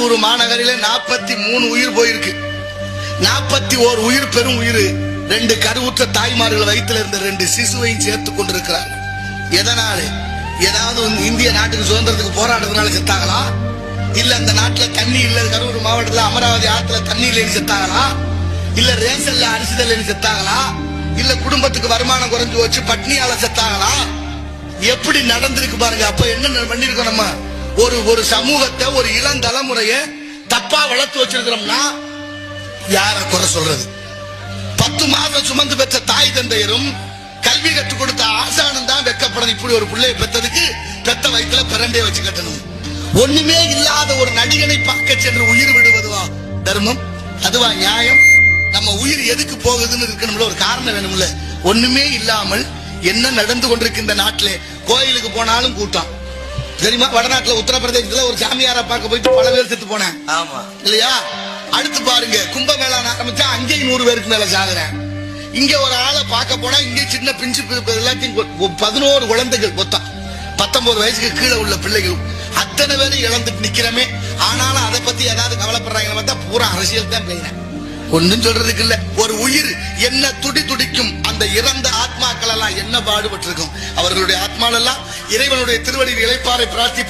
கரூர் மாநகரில நாற்பத்தி மூணு உயிர் போயிருக்கு. நாற்பத்தி ஓர் உயிர் பெரும் உயிர். ரெண்டு கருவுற்ற தாய்மார்கள் வயிற்றுல இருந்த ரெண்டு சிசுவையும் சேர்த்து கொண்டிருக்கிறார் எதனால? ஏதாவது வந்து இந்திய நாட்டுக்கு சுதந்திரத்துக்கு போராடுறதுனால செத்தாங்களா? இல்ல அந்த நாட்டுல தண்ணி இல்ல கரூர் மாவட்டத்துல அமராவதி ஆத்துல தண்ணி இல்லைன்னு செத்தாங்களா? இல்ல ரேசல்ல அரிசி இல்லைன்னு செத்தாங்களா? இல்ல குடும்பத்துக்கு வருமானம் குறைஞ்சு வச்சு பட்னியால செத்தாங்களா? எப்படி நடந்திருக்கு பாருங்க. அப்ப என்ன பண்ணிருக்கோம் நம்ம? ஒரு ஒரு சமூகத்தை ஒரு இளம் தலைமுறைய தப்பா வளர்த்து வச்சிருக்கிறோம்னா யார குறை சொல்றது? பத்து மாதம் சுமந்து பெற்ற தாய் தந்தையரும் கல்வி கற்றுக் கொடுத்த ஆசானம் தான் வெக்கப்படணும் இப்படி ஒரு பிள்ளையை பெற்றதுக்கு பெத்த வயிற்றுல பிறண்டே வச்சு கட்டணும். ஒண்ணுமே இல்லாத ஒரு நடிகனை பார்க்க சென்று உயிர் விடுவதுவா தர்மம்? அதுவா நியாயம்? நம்ம உயிர் எதுக்கு போகுதுன்னு இருக்கணும்ல ஒரு காரணம் வேணும்ல. ஒண்ணுமே இல்லாமல் என்ன நடந்து கொண்டிருக்கின்ற நாட்டிலே கோயிலுக்கு போனாலும் கூட்டம். தெரியுமா? வடநாட்டுல உத்தரப்பிரதேசத்துல ஒரு சாமியாரை பார்க்க போயிட்டு பல பேர் செத்து போனேன். ஆமா. இல்லையா? அடுத்து பாருங்க கும்பமேளான்னு ஆரம்பிச்சா அங்கேயும் நூறு பேருக்கு மேல சாகுறேன். இங்க ஒரு ஆளை பார்க்க போனா இங்க சின்ன பிஞ்சு எல்லாத்தையும் பதினோரு குழந்தைகள் மொத்தம். பத்தொன்பது வயசுக்கு கீழே உள்ள பிள்ளைகள். அத்தனை பேரும் இழந்துட்டு நிக்கிறமே. ஆனாலும் அதை பத்தி ஏதாவது கவலைப்படுறாங்க பார்த்தா பூரா அரசியல் தான் பேசுறேன். ஒண்ணும் சொல்றதுக்கு இல்ல. ஒரு உயிர் என்ன துடி துடிக்கும் அந்த இறந்த ஆத்மாக்கள் எல்லாம் என்ன பாடுபட்டிருக்கும்? அவர்களுடைய ஆத்மாலெல்லாம் இறைவனுடைய திருவடி இழைப்பாறை பிரார்த்தி